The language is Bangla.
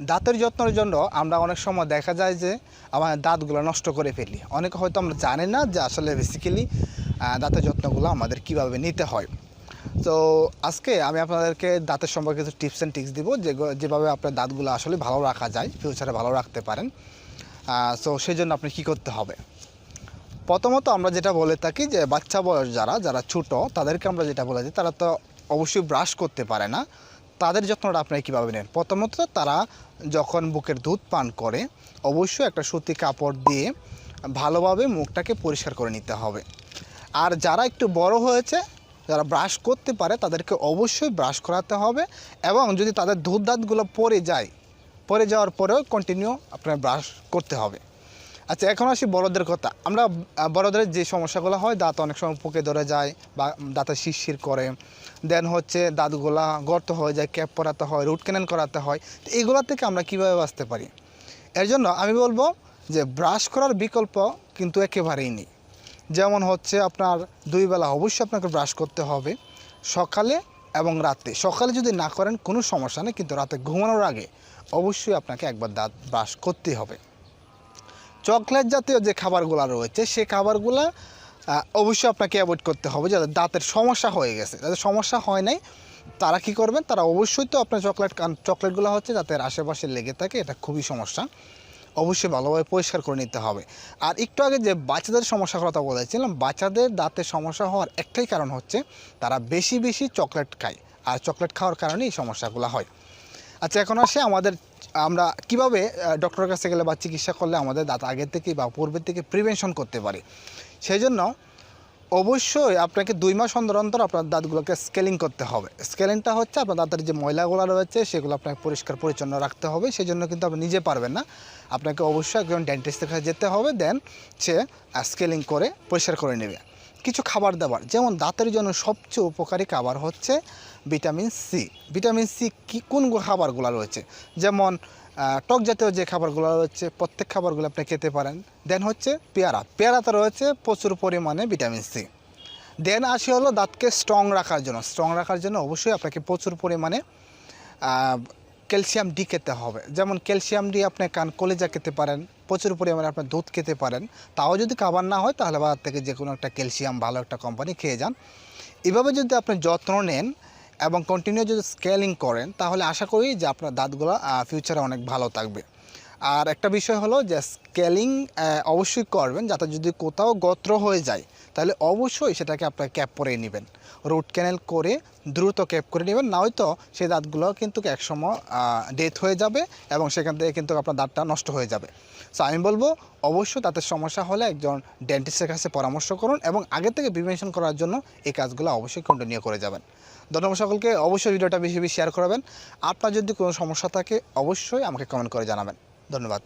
দাঁতের যত্নের জন্য আমরা অনেক সময় দেখা যায় যে আমার দাঁতগুলো নষ্ট করে ফেলি। অনেকে হয়তো আমরা জানি না যে আসলে বেসিক্যালি দাঁতের যত্নগুলো আমাদের কীভাবে নিতে হয়। তো আজকে আমি আপনাদেরকে দাঁতের সম্পর্কে কিছু টিপস অ্যান্ড টিক্স দিব যে যেভাবে আপনার দাঁতগুলো আসলে ভালো রাখা যায় ফিউচারে ভালো রাখতে পারেন। সো সেই জন্য আপনি কী করতে হবে? প্রথমত আমরা যেটা বলে থাকি যে বাচ্চা বয়স যারা যারা ছোট, তাদেরকে আমরা যেটা বলে দিই তারা তো অবশ্যই ব্রাশ করতে পারে না। তাদের যত্নটা আপনারা কীভাবে নেন? প্রথমত তারা যখন বুকের দুধ পান করে, অবশ্যই একটা সুতি কাপড় দিয়ে ভালোভাবে মুখটাকে পরিষ্কার করে নিতে হবে। আর যারা একটু বড় হয়েছে, যারা ব্রাশ করতে পারে, তাদেরকে অবশ্যই ব্রাশ করাতে হবে এবং যদি তাদের দুধ দাঁতগুলো পড়ে যায়, পড়ে যাওয়ার পরেও কন্টিনিউ আপনার ব্রাশ করতে হবে। আচ্ছা এখন আসি বড়দের কথা। আমরা বড়দের যে সমস্যাগুলো হয়, দাঁত অনেক সময় পোকে ধরে যায় বা দাঁতে শিরশির করে। দেন হচ্ছে দাঁতগুলা গর্ত হয়ে যায়, ক্যাপ পরাতে হয়, রুট ক্যানেল করাতে হয়। তো এগুলো থেকে আমরা কীভাবে বাঁচতে পারি? এর জন্য আমি বলব যে, ব্রাশ করার বিকল্প কিন্তু একেবারেই নেই। যেমন হচ্ছে আপনার দুই বেলা অবশ্যই আপনাকে ব্রাশ করতে হবে সকালে এবং রাতে। সকালে যদি না করেন, কোনো সমস্যা নেই, কিন্তু রাতে ঘুমানোর আগে অবশ্যই আপনাকে একবার দাঁত ব্রাশ করতেই হবে। চকলেট জাতীয় যে খাবারগুলো রয়েছে সেই খাবারগুলো অবশ্যই আপনাকে অ্যাভয়েড করতে হবে যাদের দাঁতের সমস্যা হয়ে গেছে। যাদের সমস্যা হয় নাই, তারা কি করবেন, তারা অবশ্যই তো আপনার চকলেট চকলেটগুলো হচ্ছে দাঁতের আশেপাশে লেগে থাকে, এটা খুবই সমস্যা। অবশ্যই ভালোভাবে পরিষ্কার করে নিতে হবে। আর একটু আগে যে বাচ্চাদের সমস্যার কথা বলেছিলাম, বাচ্চাদের দাঁতের সমস্যা হওয়ার একটাই কারণ হচ্ছে, তারা বেশি বেশি চকলেট খায়। আর চকলেট খাওয়ার কারণে এই সমস্যাগুলো হয়। আচ্ছা এখন আসে আমাদের আমরা কীভাবে ডক্টরের কাছে গেলে বা চিকিৎসা করলে আমাদের দাঁত আগে থেকে বা পূর্বের থেকে প্রিভেনশন করতে পারি? সেই জন্য অবশ্যই আপনাকে দুই মাস অন্তর অন্তর আপনার দাঁতগুলোকে স্কেলিং করতে হবে। স্কেলিংটা হচ্ছে আপনার দাঁতের যে ময়লাগুলো রয়েছে, সেগুলো আপনাকে পরিষ্কার পরিচ্ছন্ন রাখতে হবে। সেই জন্য কিন্তু আপনি নিজে পারবেন না। আপনাকে অবশ্যই একজন ডেন্টিস্টের কাছে যেতে হবে দেন সে স্কেলিং করে পরিষ্কার করে নেবে। কিছু খাবার দাবার, যেমন দাঁতের জন্য সবচেয়ে উপকারী খাবার হচ্ছে ভিটামিন সি। ভিটামিন সি কী, কোন খাবারগুলো রয়েছে? যেমন টক জাতীয় যে খাবারগুলো রয়েছে, প্রত্যেক খাবারগুলো আপনি খেতে পারেন। দেন হচ্ছে পেয়ারা। পেয়ারাতে রয়েছে প্রচুর পরিমাণে ভিটামিন সি। দেন আসি হলো দাঁতকে স্ট্রং রাখার জন্য। স্ট্রং রাখার জন্য অবশ্যই আপনাকে প্রচুর পরিমাণে ক্যালসিয়াম ডি খেতে হবে। যেমন ক্যালসিয়াম ডি আপনি কান কলেজা খেতে পারেন। প্রচুর পরিমাণে আপনার দুধ খেতে পারেন। তাও যদি খাবার না হয়, তাহলে বাজার থেকে যে কোনো একটা ক্যালসিয়াম ভালো একটা কোম্পানি খেয়ে যান। এভাবে যদি আপনি যত্ন নেন এবং কন্টিনিউ যদি স্কেলিং করেন, তাহলে আশা করি যে আপনার দাঁতগুলো ফিউচারে অনেক ভালো থাকবে। আর একটা বিষয় হলো যে স্কেলিং অবশ্যই করবেন, যাতে যদি কোথাও গত্র হয়ে যায় তাহলে অবশ্যই সেটাকে আপনার ক্যাপ করে নেবেন। রুট ক্যানেল করে দ্রুত ক্যাপ করে নেবেন না হয়তো সেই দাঁতগুলো কিন্তু একসময় ডেথ হয়ে যাবে এবং সেখান থেকে কিন্তু আপনার দাঁতটা নষ্ট হয়ে যাবে। সো আমি বলব অবশ্যই দাঁতের সমস্যা হলে একজন ডেন্টিস্টের কাছে পরামর্শ করুন এবং আগে থেকে প্রিভেনশন করার জন্য এই কাজগুলো অবশ্যই কন্টিনিউ করে যাবেন। ধন্যবাদ সকলকে, অবশ্যই ভিডিওটা বেশি বেশি শেয়ার করবেন। আপনার যদি কোনো সমস্যা থাকে, অবশ্যই আমাকে কমেন্ট করে জানাবেন। ধন্যবাদ।